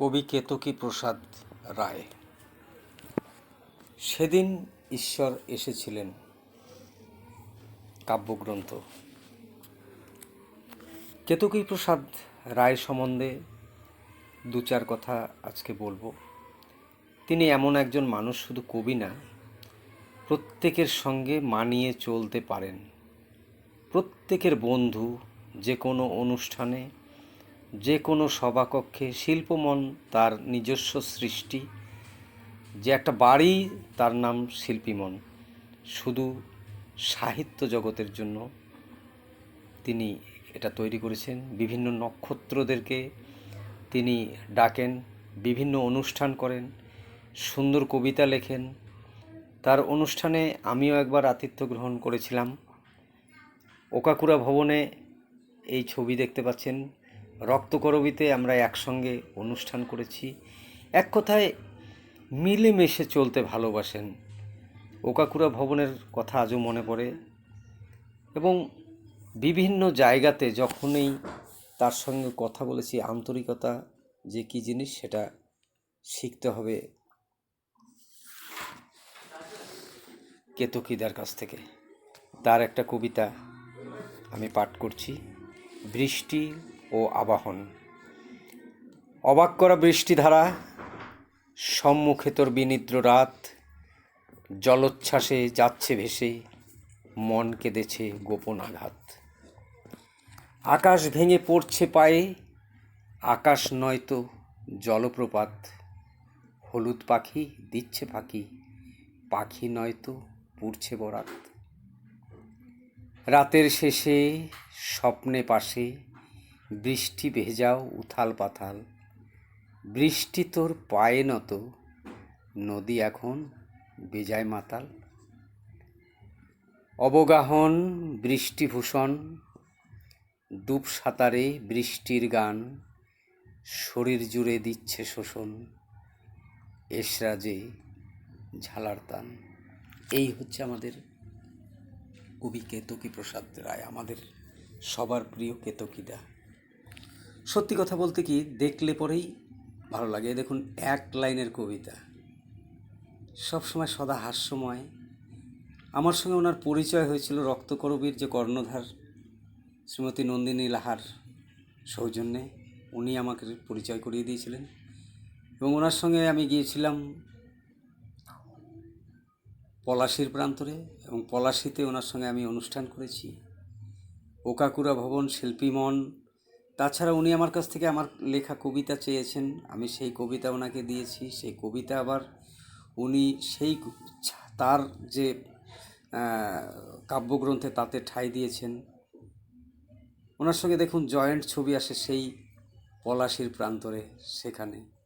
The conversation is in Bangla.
কবি কেতকী প্রসাদ রায়। সেদিন ঈশ্বর এসেছিলেন কাব্যগ্রন্থ। কেতকী প্রসাদ রায় সম্বন্ধে দু চার কথা আজকে বলব। তিনি এমন একজন মানুষ শুধু কবি না, প্রত্যেকের সঙ্গে মানিয়ে চলতে পারেন। প্রত্যেকের বন্ধু যে কোনো অনুষ্ঠানে যে কোনো সভাকক্ষে শিল্পমন তার নিজস্ব সৃষ্টি, যে একটা বাড়ি তার নাম শিল্পীমন। শুধু সাহিত্য জগতের জন্য তিনি এটা তৈরি করেছেন। বিভিন্ন নক্ষত্রদেরকে তিনি ডাকেন, বিভিন্ন অনুষ্ঠান করেন, সুন্দর কবিতা লেখেন। তার অনুষ্ঠানে আমিও একবার আতিথ্য গ্রহণ করেছিলাম। ওকাকুরা ভবনে এই ছবি দেখতে পাচ্ছেন। রক্তকরবীতে আমরা একসঙ্গে অনুষ্ঠান করেছি। এক কথায়, মিলেমিশে চলতে ভালোবাসেন। ওকাকুরা ভবনের কথা আজও মনে পড়ে এবং বিভিন্ন জায়গাতে যখনই তার সঙ্গে কথা বলেছি, আন্তরিকতা যে কী জিনিস সেটা শিখতে হবে কেতকিদার কাছ থেকে। তার একটা কবিতা আমি পাঠ করছি। বৃষ্টি ও আবাহন। অবাক করা বৃষ্টিধারা, সম্মুখে তোর বিনিদ্র রাত, জলোচ্ছ্বাসে যাচ্ছে ভেসে, মন কেঁদেছে গোপন আঘাত। আকাশ ভেঙে পড়ছে পায়ে, আকাশ নয়তো জলপ্রপাত। হলুদ পাখি দিচ্ছে ফাঁকি, পাখি নয়তো পুড়ছে বরাত। রাতের শেষে, স্বপ্নে পাশে বৃষ্টি ভেজাও উথাল পাথাল। বৃষ্টি তোর পায়ে নত, নদী এখন বেজায় মাতাল। অবগাহন, বৃষ্টিভূষণ, ডুব সাঁতারে বৃষ্টির গান, শরীর জুড়ে দিচ্ছে শোষণ, এসরাজে ঝালার তান। এই হচ্ছে আমাদের কবি কেতকী প্রসাদ রায়, আমাদের সবার প্রিয় কেতকীদা সত্যি কথা বলতে কি, দেখলে পরেই ভালো লাগে। দেখুন, এক লাইনের কবিতা। সবসময় সদা হাস্যময়। আমার সঙ্গে ওনার পরিচয় হয়েছিল রক্তকরবীর যে কর্ণধার শ্রীমতী নন্দিনী লাহার সৌজন্যে। উনি আমাকে পরিচয় করিয়ে দিয়েছিলেন। এবং ওনার সঙ্গে আমি গিয়েছিলাম পলাশির প্রান্তরে এবং পলাশিতে ওনার সঙ্গে আমি অনুষ্ঠান করেছি। ওকাকুরা ভবন, শিল্পীমন তাছাড়া উনি আমার কাছ থেকে আমার লেখা কবিতা চেয়েছেন। আমি সেই কবিতা ওনাকে দিয়েছি। সেই কবিতা আবার উনি সেই তার যে কাব্যগ্রন্থে তাতে ঠাঁই দিয়েছেন। ওনার সঙ্গে দেখুন, জয়েন্ট ছবি আসে সেই পলাশির প্রান্তরে, সেখানে।